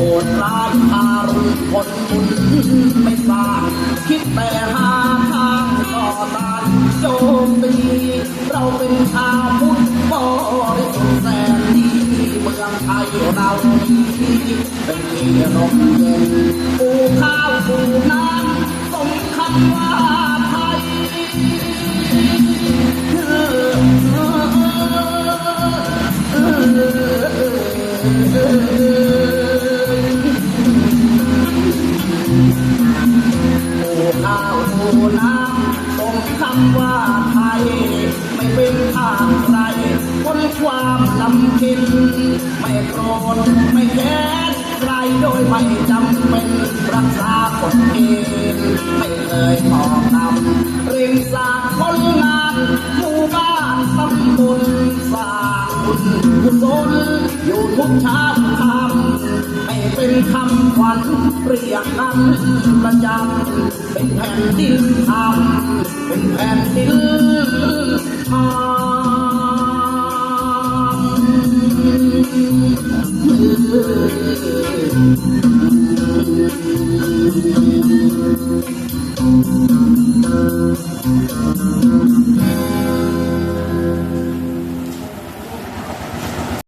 โหดร้ายทารุณคนบุญไม่สร้างคิดแต่หาทางก่อตานโจมตีเราเป็นชาวพุทธบริสุทธิ์แสนดีเมืองไทยเรามีเป็นที่ร่มเย็นปลูกข้าวปลูกน้ำสมคำว่าไทยห มู่ข้าวน้ำตรงคำว่าไทย ไม่เป็นทางใครคนความลำคิน ไม่โกรธไม่แค้นใครโดยไม่จำเป็นรักษากฎเกณฑ์ไม่เคยตอกนำเร่งสาคนงานหมู่บ้านตำบลสร้างบุญกุศลอยู่ทุกเช้าคำำเรียกกันประจำเป็นแผ่นดินทำเป็นแผ่นดินทำ